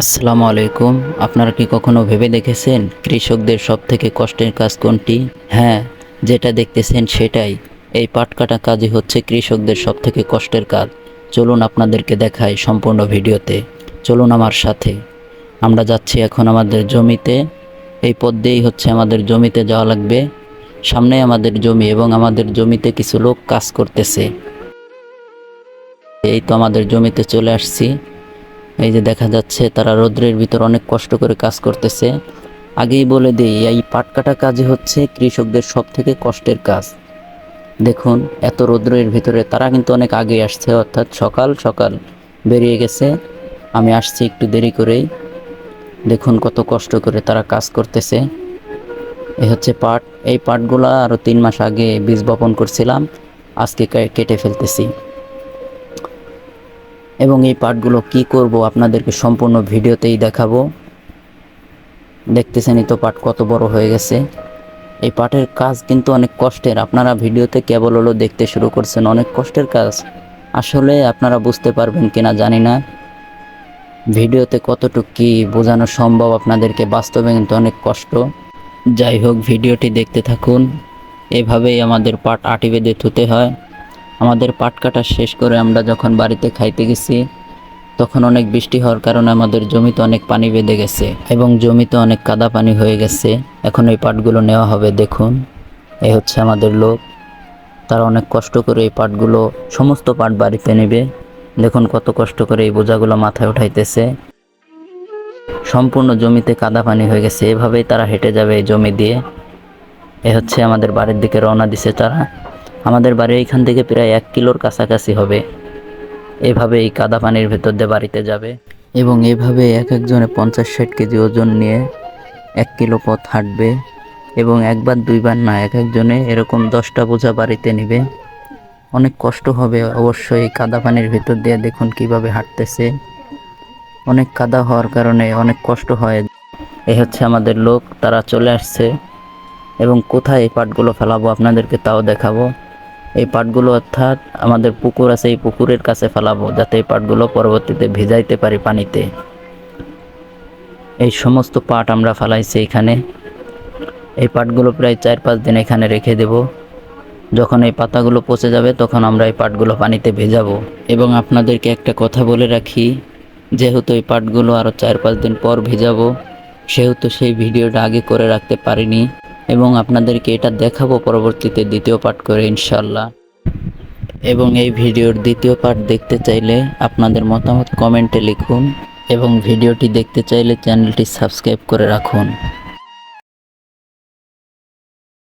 আসসালামু আলাইকুম। আপনারা কি কখনো ভেবে দেখেছেন কৃষকদের সবথেকে কষ্টের কাজ কোনটি? হ্যাঁ যেটা দেখতেছেন সেটাই। এই পাট কাটা কাজই হচ্ছে কৃষকদের সবথেকে কষ্টের কাজ। চলুন আপনাদেরকে দেখাই সম্পূর্ণ ভিডিওতে। চলুন আমার সাথে। আমরা যাচ্ছি এখন আমাদের জমিতে। এই পথ দিয়েই হচ্ছে আমাদের জমিতে যাওয়া লাগবে। সামনে আমাদের জমি এবং আমাদের জমিতে কিছু লোক কাজ করতেছে। এই তো আমাদের জমিতে চলে আসছি। এই যে দেখা যাচ্ছে তারা রৌদ্রের ভিতর অনেক কষ্ট করে কাজ করতেছে। আগেই বলে দিই, এই পাট কাটা কাজই হচ্ছে কৃষকদের সব থেকে কষ্টের কাজ। দেখুন, এত রৌদ্রের ভিতরে তারা কিন্তু অনেক আগে আসছে, অর্থাৎ সকাল সকাল বেরিয়ে গেছে। আমি আসছি একটু দেরি করেই। দেখুন কত কষ্ট করে তারা কাজ করতেছে। এই হচ্ছে পাট। এই পাটগুলা আরও তিন মাস আগে বীজ বপন করছিলাম, আজকে কেটে ফেলতেছি। এবং এই পার্টগুলো কি করব আপনাদেরকে সম্পূর্ণ ভিডিওতেই দেখাবো। দেখতেছেনই তো পাট কত বড় হয়ে গেছে। এই পাটের কাজ কিন্তু অনেক কষ্টের। আপনারা ভিডিওতে কেবল হলো দেখতে শুরু করছেন, অনেক কষ্টের কাজ। আসলে আপনারা বুঝতে পারবেন কিনা জানি না। ভিডিওতে কতটুকু কি বোঝানো সম্ভব আপনাদেরকে বাস্তবে কিন্তু অনেক কষ্ট। যাই হোক, ভিডিওটি দেখতে থাকুন। এভাবেই আমাদের পাট আটি বেঁধে ধুতে হয়। আমাদের পাট কাটা শেষ করে আমরা যখন বাড়িতে খাইতে গেছি, তখন অনেক বৃষ্টি হওয়ার কারণে আমাদের জমিতে অনেক পানি বেঁধে গেছে এবং জমিতে অনেক কাদা পানি হয়ে গেছে। এখন এই পাটগুলো নেওয়া হবে, দেখুন। এই হচ্ছে আমাদের লোক। তারা অনেক কষ্ট করে এই পাটগুলো, সমস্ত পাট বাড়িতে নেবে। দেখুন কত কষ্ট করে এই বোঝাগুলো মাথায় উঠাইতেছে। সম্পূর্ণ জমিতে কাদা পানি হয়ে গেছে, এভাবেই তারা হেঁটে যাবে এই জমি দিয়ে। এ হচ্ছে আমাদের বাড়ির দিকে রওনা দিছে তারা। আমাদের বাড়ি এইখান থেকে প্রায় এক কিলোর কাছাকাছি হবে। এভাবে এই কাদা পানির ভেতর দিয়ে বাড়িতে যাবে এবং এভাবে এক একজনে পঞ্চাশ ষাট কেজি ওজন নিয়ে এক কিলো পথ হাঁটবে এবং একবার দুইবার না, এক একজনে এরকম দশটা বোঝা বাড়িতে নেবে। অনেক কষ্ট হবে অবশ্যই এই কাদা পানির ভেতর দিয়ে দেখুন কীভাবে হাঁটতেছে। অনেক কাদা হওয়ার কারণে অনেক কষ্ট হয়। এ হচ্ছে আমাদের লোক, তারা চলে আসছে এবং কোথায় এই পাটগুলো ফেলাবো আপনাদেরকে তাও দেখাবো। এই পাটগুলো অর্থাৎ আমাদের পুকুর আছে, এই পুকুরের কাছে ফেলাবো, যাতে এই পাটগুলো পরবর্তীতে ভেজাইতে পারি পানিতে। এই সমস্ত পাট আমরা ফেলাইছি এখানে। এই পাটগুলো প্রায় চার পাঁচ দিন এখানে রেখে দেব। যখন এই পাতাগুলো পচে যাবে, তখন আমরা এই পাটগুলো পানিতে ভেজাবো। এবং আপনাদেরকে একটা কথা বলে রাখি, যেহেতু এই পাটগুলো আরও চার পাঁচ দিন পর ভেজাবো, সেহেতু সেই ভিডিওটা আগে করে রাখতে পারিনি। এবং আপনাদেরকে এটা দেখাবো পরবর্তীতে দ্বিতীয় পার্ট করে ইনশাল্লাহ এবং এই ভিডিওর দ্বিতীয় পার্ট দেখতে চাইলে আপনাদের মতামত কমেন্টে লিখুন এবং ভিডিওটি দেখতে চাইলে চ্যানেলটি সাবস্ক্রাইব করে রাখুন।